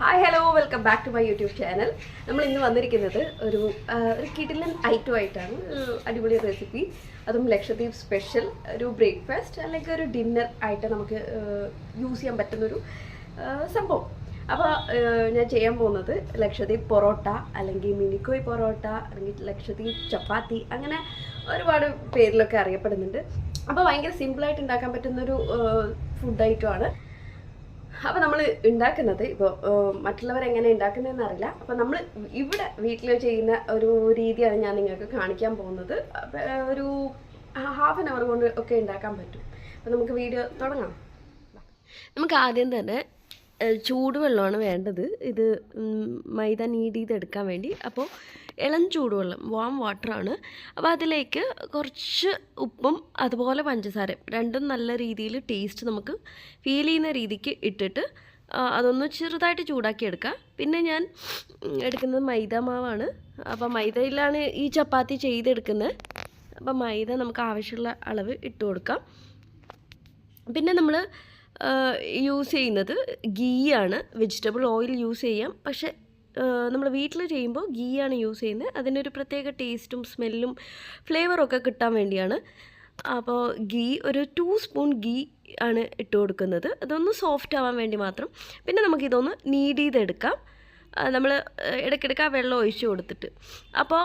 Hi hello welcome back to my YouTube channel നമ്മൾ ഇന്ന് വന്നിരിക്കുന്നത് ഒരു ഒരു കിടിലൻ ഐറ്റം ആയിട്ടാണ്. അടിപൊളി റെസിപ്പി അതും ലക്ഷദ്വീപ് സ്പെഷ്യൽ ഒരു ബ്രേക്ക്ഫാസ്റ്റ് അല്ലെങ്കിൽ ഒരു ഡിന്നർ ആയിട്ട് നമുക്ക് യൂസ് ചെയ്യാൻ പറ്റുന്നൊരു സംഭവം. അപ്പോൾ ഞാൻ ചെയ്യാൻ പോകുന്നത് ലക്ഷദ്വീപ് പൊറോട്ട അല്ലെങ്കിൽ മിനിക്കോയ് പൊറോട്ട അല്ലെങ്കിൽ ലക്ഷദ്വീപ് ചപ്പാത്തി അങ്ങനെ ഒരുപാട് പേരിലൊക്കെ അറിയപ്പെടുന്നുണ്ട്. അപ്പോൾ ഭയങ്കര സിമ്പിളായിട്ട് ഉണ്ടാക്കാൻ പറ്റുന്നൊരു ഫുഡ് ഐറ്റമാണ് അപ്പോൾ നമ്മൾ ഉണ്ടാക്കുന്നത് ഇപ്പോൾ മറ്റുള്ളവർ എങ്ങനെ ഉണ്ടാക്കുന്നതെന്ന് അറിയില്ല. അപ്പോൾ നമ്മൾ ഇവിടെ വീട്ടിൽ ചെയ്യുന്ന ഒരു രീതിയാണ് ഞാൻ നിങ്ങൾക്ക് കാണിക്കാൻ പോകുന്നത്. ഒരു ഹാഫ് ആൻ അവർ കൊണ്ട് ഒക്കെ ഉണ്ടാക്കാൻ പറ്റും. അപ്പോൾ നമുക്ക് വീഡിയോ തുടങ്ങാം. നമുക്ക് ആദ്യം തന്നെ ചൂടുവെള്ളമാണ് വേണ്ടത്. ഇത് മൈദ നീഡ് ചെയ്തെടുക്കാൻ വേണ്ടി. അപ്പോൾ ഇളം ചൂടുവെള്ളം വാം വാട്ടറാണ് അപ്പോൾ അതിലേക്ക് കുറച്ച് ഉപ്പും അതുപോലെ പഞ്ചസാരയും രണ്ടും നല്ല രീതിയിൽ ടേസ്റ്റ് നമുക്ക് ഫീൽ ചെയ്യുന്ന രീതിക്ക് ഇട്ടിട്ട് അതൊന്ന് ചെറുതായിട്ട് ചൂടാക്കി എടുക്കുക പിന്നെ ഞാൻ എടുക്കുന്നത് മൈദ മാവാണ്. അപ്പോൾ മൈദയിലാണ് ഈ ചപ്പാത്തി ചെയ്തെടുക്കുന്നത്. അപ്പോൾ മൈദ നമുക്ക് ആവശ്യമുള്ള അളവ് ഇട്ട് കൊടുക്കാം. പിന്നെ നമ്മൾ യൂസ് ചെയ്യുന്നത് ഗീ ആണ്. വെജിറ്റബിൾ ഓയിൽ യൂസ് ചെയ്യാം. പക്ഷെ നമ്മൾ വീട്ടിൽ ചെയ്യുമ്പോൾ ഗീ ആണ് യൂസ് ചെയ്യുന്നത്. അതിനൊരു പ്രത്യേക ടേസ്റ്റും സ്മെല്ലും ഫ്ലേവറും ഒക്കെ കിട്ടാൻ വേണ്ടിയാണ്. അപ്പോൾ ഗീ ഒരു ടു സ്പൂൺ ഗീ ആണ് ഇട്ട് കൊടുക്കുന്നത്. അതൊന്ന് സോഫ്റ്റ് ആവാൻ വേണ്ടി മാത്രം. പിന്നെ നമുക്കിതൊന്ന് നീഡ് ചെയ്തെടുക്കാം. നമ്മൾ ഇടയ്ക്കിടയ്ക്ക് ആ വെള്ളം ഒഴിച്ചു കൊടുത്തിട്ട്. അപ്പോൾ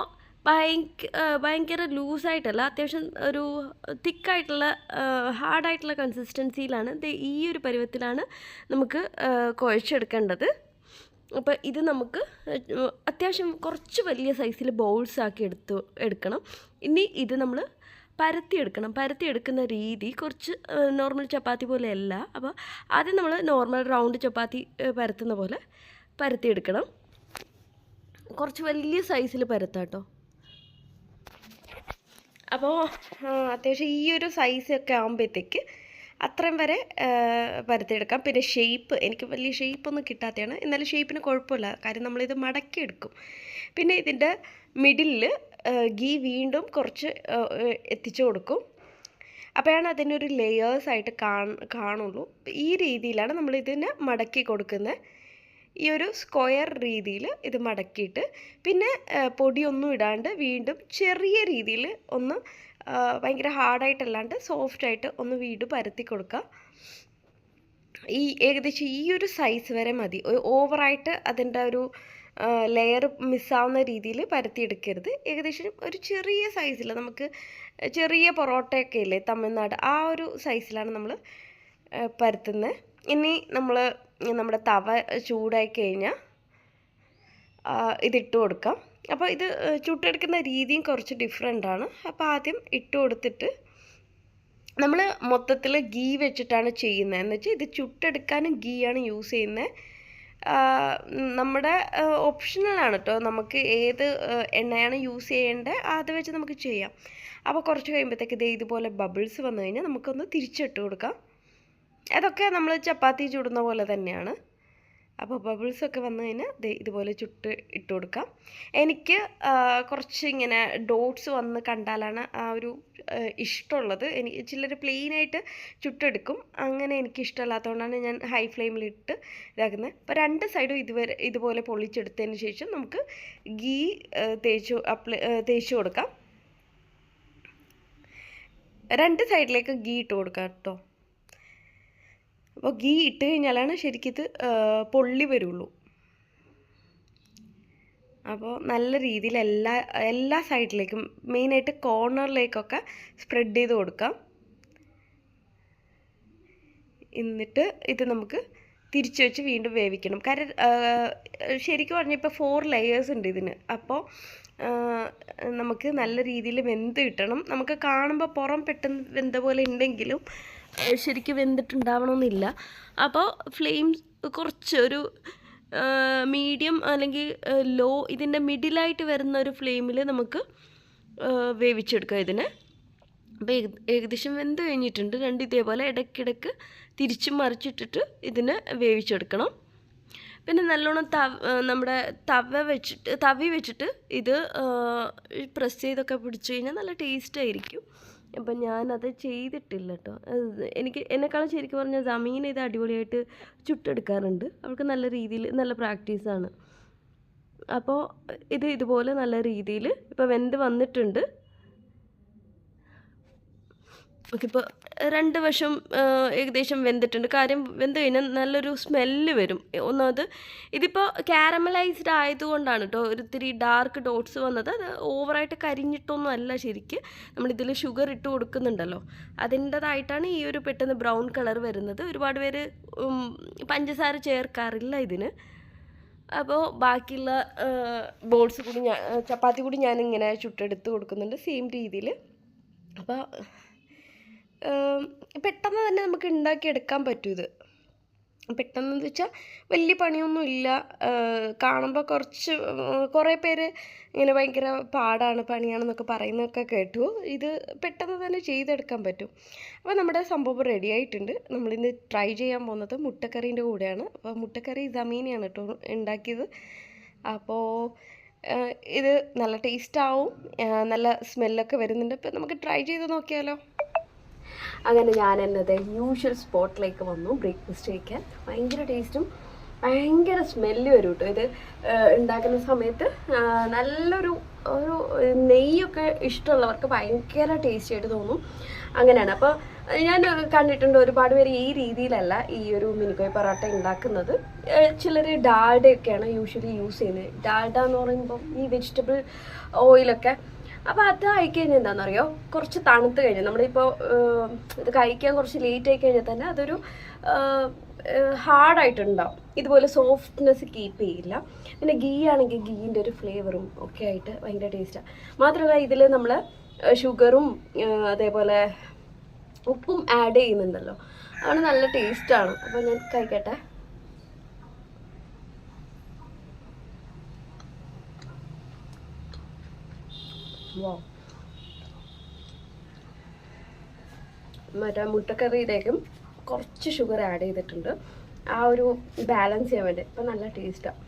ഭയങ്കര ഭയങ്കര ലൂസായിട്ടല്ല അത്യാവശ്യം ഒരു തിക്കായിട്ടുള്ള ഹാർഡായിട്ടുള്ള കൺസിസ്റ്റൻസിയിലാണ് ഈ ഒരു പരുവത്തിലാണ് നമുക്ക് കുഴച്ചെടുക്കേണ്ടത്. അപ്പോൾ ഇത് നമുക്ക് അത്യാവശ്യം കുറച്ച് വലിയ സൈസിൽ ബൗൾസ് ആക്കി എടുത്ത് എടുക്കണം. ഇനി ഇത് നമ്മൾ പരത്തി എടുക്കണം. പരത്തി എടുക്കുന്ന രീതി കുറച്ച് നോർമൽ ചപ്പാത്തി പോലെയല്ല. അപ്പോൾ ആദ്യം നമ്മൾ നോർമൽ റൗണ്ട് ചപ്പാത്തി പരത്തുന്ന പോലെ പരത്തി എടുക്കണം. കുറച്ച് വലിയ സൈസിൽ പരത്താം കേട്ടോ. അപ്പോൾ അത്യാവശ്യം ഈ ഒരു സൈസൊക്കെ ആകുമ്പോഴത്തേക്ക് അത്രയും വരെ പരത്തിയെടുക്കാം പിന്നെ ഷേപ്പ് എനിക്ക് വലിയ ഷേപ്പൊന്നും കിട്ടാത്തതാണ്. എന്നാലും ഷേപ്പിന് കുഴപ്പമില്ല. കാര്യം നമ്മളിത് മടക്കിയെടുക്കും. പിന്നെ ഇതിന്റെ മിഡിലിൽ ഗീ വീണ്ടും കുറച്ച് എത്തിച്ചു കൊടുക്കും. അപ്പോഴാണ് അതിനൊരു ലെയേഴ്സ് ആയിട്ട് കാൺ കാണുള്ളൂ. ഈ രീതിയിലാണ് നമ്മൾ ഇതിനെ മടക്കി കൊടുക്കുന്നത് ഈ ഒരു സ്ക്വയർ രീതിയിൽ ഇത് മടക്കിയിട്ട്. പിന്നെ പൊടിയൊന്നും ഇടാണ്ട് വീണ്ടും ചെറിയ രീതിയിൽ ഒന്ന് ഭയങ്കര ഹാർഡായിട്ടല്ലാണ്ട് സോഫ്റ്റായിട്ട് ഒന്ന് വീട് പരത്തി കൊടുക്കുക ഈ ഏകദേശം ഈ ഒരു സൈസ് വരെ മതി. ഓവറായിട്ട് അതിന്റെ ഒരു ലെയർ മിസ്സാവുന്ന രീതിയിൽ പരത്തിയെടുക്കരുത്. ഏകദേശം ഒരു ചെറിയ സൈസിൽ നമുക്ക് ചെറിയ പൊറോട്ടയൊക്കെ ഇല്ലേ തമിഴ്നാട് ആ ഒരു സൈസിലാണ് നമ്മൾ പരത്തുന്നത് ഇനി നമ്മൾ നമ്മുടെ തവ ചൂടായി കഴിഞ്ഞാൽ ഇതിട്ട് കൊടുക്കാം. അപ്പോൾ ഇത് ചുട്ടെടുക്കുന്ന രീതിയും കുറച്ച് ഡിഫറെന്റ് ആണ്. അപ്പോൾ ആദ്യം ഇട്ട് കൊടുത്തിട്ട് നമ്മൾ മൊത്തത്തിൽ ഗീ വെച്ചിട്ടാണ് ചെയ്യുന്നത്. എന്ന് വെച്ചാൽ ഇത് ചുട്ടെടുക്കാനും ഗീ ആണ് യൂസ് ചെയ്യുന്നത്. നമ്മുടെ ഓപ്ഷണലാണ് കേട്ടോ നമുക്ക് ഏത് എണ്ണയാണ് യൂസ് ചെയ്യേണ്ടത് അത് വെച്ച് നമുക്ക് ചെയ്യാം. അപ്പോൾ കുറച്ച് കഴിയുമ്പോഴത്തേക്ക് ഇത് ഇതുപോലെ ബബിൾസ് വന്നു കഴിഞ്ഞാൽ നമുക്കൊന്ന് തിരിച്ചിട്ട് കൊടുക്കാം. അതൊക്കെ നമ്മൾ ചപ്പാത്തി ചുടുന്ന പോലെ തന്നെയാണ്. അപ്പോൾ ബബിൾസൊക്കെ വന്നു കഴിഞ്ഞാൽ ഇതുപോലെ ചുട്ട് ഇട്ട് കൊടുക്കാം. എനിക്ക് കുറച്ച് ഇങ്ങനെ ഡോട്ട്സ് വന്ന് കണ്ടാലാണ് ആ ഒരു ഇഷ്ടമുള്ളത്. എനിക്ക് ചിലർ പ്ലെയിനായിട്ട് ചുട്ടെടുക്കും. അങ്ങനെ എനിക്ക് ഇഷ്ടമല്ലാത്തതുകൊണ്ടാണ് ഞാൻ ഹൈ ഫ്ലെയിമിലിട്ട് ഇതാക്കുന്നത് അപ്പോൾ രണ്ട് സൈഡും ഇതുവരെ ഇതുപോലെ പൊളിച്ചെടുത്തതിന് ശേഷം നമുക്ക് ഗീ തേച്ച് അപ്ലൈ തേച്ച് കൊടുക്കാം. രണ്ട് സൈഡിലേക്ക് ഗീ ഇട്ട് കൊടുക്കാം കേട്ടോ. അപ്പോൾ ഗീ ഇട്ട് കഴിഞ്ഞാലാണ് ശരിക്കും ഇത് പൊള്ളി വരുള്ളൂ. അപ്പോൾ നല്ല രീതിയിൽ എല്ലാ എല്ലാ സൈഡിലേക്കും മെയിനായിട്ട് കോർണറിലേക്കൊക്കെ സ്പ്രെഡ് ചെയ്ത് കൊടുക്കാം. എന്നിട്ട് ഇത് നമുക്ക് തിരിച്ചു വെച്ച് വീണ്ടും വേവിക്കണം. കാരണം ശരിക്കും പറഞ്ഞാൽ ഇപ്പോൾ ഫോർ ലെയേഴ്സ് ഉണ്ട് ഇതിന്. അപ്പോൾ നമുക്ക് നല്ല രീതിയിൽ വെന്ത് കിട്ടണം. നമുക്ക് കാണുമ്പോൾ പുറം പെട്ടെന്ന് വെന്ത പോലെ ഉണ്ടെങ്കിലും ശരിക്കും വെന്തിട്ടുണ്ടാവണമെന്നില്ല അപ്പോൾ ഫ്ലെയിം കുറച്ച് ഒരു മീഡിയം അല്ലെങ്കിൽ ലോ ഇതിന്റെ മിഡിലായിട്ട് വരുന്ന ഒരു ഫ്ലെയിമിൽ നമുക്ക് വേവിച്ചെടുക്കാം ഇതിനെ. അപ്പോൾ ഏക- ഏകദേശം വെന്ത് കഴിഞ്ഞിട്ടുണ്ട്. രണ്ട് ഇതേപോലെ ഇടയ്ക്കിടയ്ക്ക് തിരിച്ച് മറിച്ചിട്ടിട്ട് ഇതിനെ വേവിച്ചെടുക്കണം. പിന്നെ നല്ലോണം തവ നമ്മുടെ തവ വെച്ചിട്ട് തവി വെച്ചിട്ട് ഇത് പ്രസ് ചെയ്തൊക്കെ പിടിച്ചു കഴിഞ്ഞാൽ നല്ല ടേസ്റ്റ് ആയിരിക്കും. അപ്പം ഞാനത് ചെയ്തിട്ടില്ല കേട്ടോ എനിക്ക് എന്നെക്കാളും ശരിക്കും പറഞ്ഞാൽ ജമീൻ ഇത് അടിപൊളിയായിട്ട് ചുട്ടെടുക്കാറുണ്ട്. അവൾക്ക് നല്ല രീതിയിൽ നല്ല പ്രാക്ടീസാണ് അപ്പോൾ ഇത് ഇതുപോലെ നല്ല രീതിയിൽ ഇപ്പോൾ വെന്ത് വന്നിട്ടുണ്ട്. ഓക്കെ ഇപ്പോൾ രണ്ട് വശം ഏകദേശം വെന്തിട്ടുണ്ട്. കാര്യം വെന്ത് കഴിഞ്ഞാൽ നല്ലൊരു സ്മെല്ല് വരും. ഒന്നാമത് ഇതിപ്പോൾ കാരമലൈസ്ഡ് ആയതുകൊണ്ടാണ് കേട്ടോ ഒരു ഇത്തിരി ഡാർക്ക് ഡോട്ട്സ് വന്നത്. അത് ഓവറായിട്ട് കരിഞ്ഞിട്ടൊന്നും അല്ല ശരിക്ക്. നമ്മളിതിൽ ഷുഗർ ഇട്ട് കൊടുക്കുന്നുണ്ടല്ലോ. അതിന്റെതായിട്ടാണ് ഈ ഒരു പെട്ടെന്ന് ബ്രൗൺ കളർ വരുന്നത്. ഒരുപാട് പേര് പഞ്ചസാര ചേർക്കാറില്ല ഇതിന്. അപ്പോൾ ബാക്കിയുള്ള ബോൾസ് കൂടി ഞാൻ ചപ്പാത്തി കൂടി ഞാനിങ്ങനെ ചുട്ടെടുത്ത് കൊടുക്കുന്നുണ്ട്. സെയിം രീതിയിൽ അപ്പോൾ പെട്ടെന്ന് തന്നെ നമുക്ക് ഉണ്ടാക്കിയെടുക്കാൻ പറ്റും ഇത്. പെട്ടെന്ന് വെച്ചാൽ വലിയ പണിയൊന്നുമില്ല കാണുമ്പോൾ കുറച്ച് കുറേ പേര് ഇങ്ങനെ ഭയങ്കര പാടാണ് പണിയാണെന്നൊക്കെ പറയുന്നതൊക്കെ കേട്ടു. ഇത് പെട്ടെന്ന് തന്നെ ചെയ്തെടുക്കാൻ പറ്റും. അപ്പോൾ നമ്മുടെ സംഭവം റെഡി ആയിട്ടുണ്ട്. നമ്മളിന്ന് ട്രൈ ചെയ്യാൻ പോകുന്നത് മുട്ടക്കറീന്റെ കൂടെയാണ്. അപ്പോൾ മുട്ടക്കറി ജമീനിയാണ് കേട്ടോ ഉണ്ടാക്കിയത് അപ്പോൾ ഇത് നല്ല ടേസ്റ്റ് ആവും. നല്ല സ്മെല്ലൊക്കെ വരുന്നുണ്ട്. അപ്പോൾ നമുക്ക് ട്രൈ ചെയ്ത് നോക്കിയാലോ. അങ്ങനെ ഞാൻ എന്നത് യൂഷ്വൽ സ്പോട്ടിലേക്ക് വന്നു ബ്രേക്ക്ഫാസ്റ്റ് കഴിക്കാൻ. ഭയങ്കര ടേസ്റ്റും ഭയങ്കര സ്മെല്ല് വരും കേട്ടോ ഇത് ഉണ്ടാക്കുന്ന സമയത്ത് നല്ലൊരു ഒരു നെയ്യൊക്കെ ഇഷ്ടമുള്ളവർക്ക് ഭയങ്കര ടേസ്റ്റി ആയിട്ട് തോന്നും. അങ്ങനെയാണ്. അപ്പോൾ ഞാൻ കണ്ടിട്ടുണ്ട് ഒരുപാട് പേര് ഈ രീതിയിലല്ല ഈ ഒരു മിനിക്കോയ് പൊറോട്ട ഉണ്ടാക്കുന്നത്. ചിലർ ഡാഡയൊക്കെയാണ് യൂഷ്വലി യൂസ് ചെയ്യുന്നത്. ഡാഡ എന്ന് പറയുമ്പോൾ ഈ വെജിറ്റബിൾ ഓയിലൊക്കെ അപ്പോൾ അത് കഴിക്കഴിഞ്ഞാൽ എന്താണെന്നറിയോ? കുറച്ച് തണുത്ത് കഴിഞ്ഞാൽ നമ്മളിപ്പോൾ ഇത് കഴിക്കാൻ കുറച്ച് ലേറ്റ് ആയി കഴിഞ്ഞാൽ തന്നെ അതൊരു ഹാർഡായിട്ടുണ്ടാവും. ഇതുപോലെ സോഫ്റ്റ്നെസ് കീപ്പ് ചെയ്യില്ല. പിന്നെ ഗീ ആണെങ്കിൽ ഗീന്റെ ഒരു ഫ്ലേവറും ഒക്കെ ആയിട്ട് ഭയങ്കര ടേസ്റ്റാണ് മാത്രമല്ല ഇതിൽ നമ്മൾ ഷുഗറും അതേപോലെ ഉപ്പും ആഡ് ചെയ്യുന്നുണ്ടല്ലോ. അതാണ് നല്ല ടേസ്റ്റാണ് അപ്പോൾ ഞാൻ കഴിക്കട്ടെ? വാ മറ്റേ മുട്ടക്കറിയിലേക്കും കുറച്ച് ഷുഗർ ആഡ് ചെയ്തിട്ടുണ്ട്. ആ ഒരു ബാലൻസ് ചെയ്യാൻ വേണ്ടി. ഇപ്പം നല്ല ടേസ്റ്റാണ്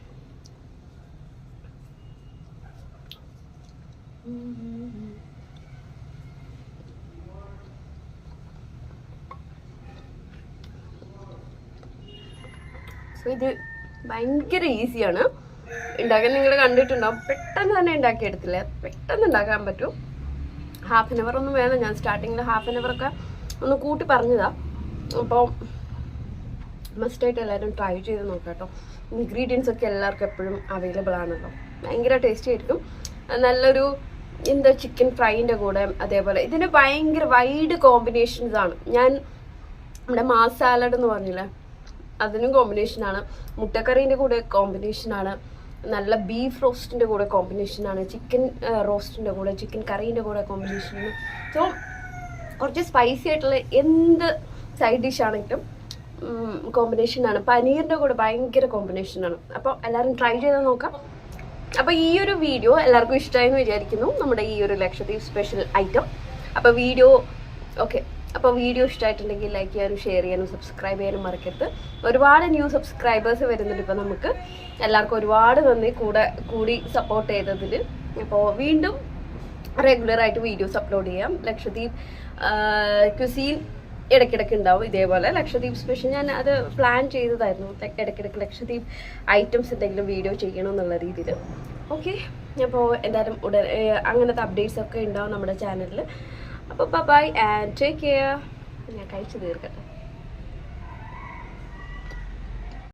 സോ ഇത് ഭയങ്കര ഈസിയാണ് ഉണ്ടാക്കാൻ നിങ്ങൾ കണ്ടിട്ടുണ്ടാവും. പെട്ടെന്ന് തന്നെ ഉണ്ടാക്കിയെടുത്തില്ല? പെട്ടെന്ന് ഉണ്ടാക്കാൻ പറ്റും. ഹാഫ് ആൻ അവർ ഒന്നും വേണം ഞാൻ സ്റ്റാർട്ടിങ്ങിൽ ഹാഫ് ആൻ അവറൊക്കെ ഒന്ന് കൂട്ടി പറഞ്ഞതാ. അപ്പോൾ മസ്റ്റായിട്ട് എല്ലാവരും ട്രൈ ചെയ്ത് നോക്കാം കേട്ടോ. ഇൻഗ്രീഡിയൻസ് ഒക്കെ എല്ലാവർക്കും എപ്പോഴും അവൈലബിൾ ആണല്ലോ. ഭയങ്കര ടേസ്റ്റി ആയിരിക്കും. നല്ലൊരു എന്താ ചിക്കൻ ഫ്രൈന്റെ കൂടെ അതേപോലെ. ഇതിന് ഭയങ്കര വൈഡ് കോമ്പിനേഷൻസ് ആണ്. ഞാൻ നമ്മുടെ മാസ് സാലഡ് എന്ന് പറഞ്ഞില്ലേ? അതിനും കോമ്പിനേഷനാണ് മുട്ടക്കറീന്റെ കൂടെ കോമ്പിനേഷനാണ് നല്ല ബീഫ് റോസ്റ്റിന്റെ കൂടെ കോമ്പിനേഷനാണ് ചിക്കൻ റോസ്റ്റിന്റെ കൂടെ ചിക്കൻ കറീന്റെ കൂടെ കോമ്പിനേഷനാണ് സോ കുറച്ച് സ്പൈസി ആയിട്ടുള്ള എന്ത് സൈഡ് ഡിഷ് ആണെങ്കിലും കോമ്പിനേഷനാണ് പനീറിന്റെ കൂടെ ഭയങ്കര കോമ്പിനേഷനാണ് അപ്പോൾ എല്ലാവരും ട്രൈ ചെയ്ത് നോക്കാം. അപ്പോൾ ഈ ഒരു വീഡിയോ എല്ലാവർക്കും ഇഷ്ടമായി എന്ന് വിചാരിക്കുന്നു. നമ്മുടെ ഈ ഒരു ലക്ഷദ്വീപ് സ്പെഷ്യൽ ഐറ്റം അപ്പോൾ വീഡിയോ ഓക്കെ അപ്പോൾ വീഡിയോ ഇഷ്ടമായിട്ടുണ്ടെങ്കിൽ ലൈക്ക് ചെയ്യാനും ഷെയർ ചെയ്യാനും സബ്സ്ക്രൈബ് ചെയ്യാനും മറക്കരുത്. ഒരുപാട് ന്യൂ സബ്സ്ക്രൈബേഴ്സ് വരുന്നുണ്ട് ഇപ്പോൾ നമുക്ക്. എല്ലാവർക്കും ഒരുപാട് നന്ദി കൂടെ കൂടി സപ്പോർട്ട് ചെയ്തതിൽ അപ്പോൾ വീണ്ടും റെഗുലറായിട്ട് വീഡിയോസ് അപ്ലോഡ് ചെയ്യാം. ലക്ഷദ്വീപ് ക്യുസീൻ ഇടയ്ക്കിടയ്ക്ക് ഉണ്ടാവും ഇതേപോലെ. ലക്ഷദ്വീപ് സ്പെഷ്യൽ ഞാൻ അത് പ്ലാൻ ചെയ്തതായിരുന്നു. ഇടയ്ക്കിടയ്ക്ക് ലക്ഷദ്വീപ് ഐറ്റംസ് എന്തെങ്കിലും വീഡിയോ ചെയ്യണം എന്നുള്ള രീതിയിൽ ഓക്കെ അപ്പോൾ എന്തായാലും ഉടൻ അങ്ങനത്തെ അപ്ഡേറ്റ്സ് ഒക്കെ ഉണ്ടാവും നമ്മുടെ ചാനലിൽ അപ്പോൾ ബൈ ആൻഡ് ടേക്ക് കെയർ. ഞാൻ കഴിച്ചു തീർക്കട്ടെ.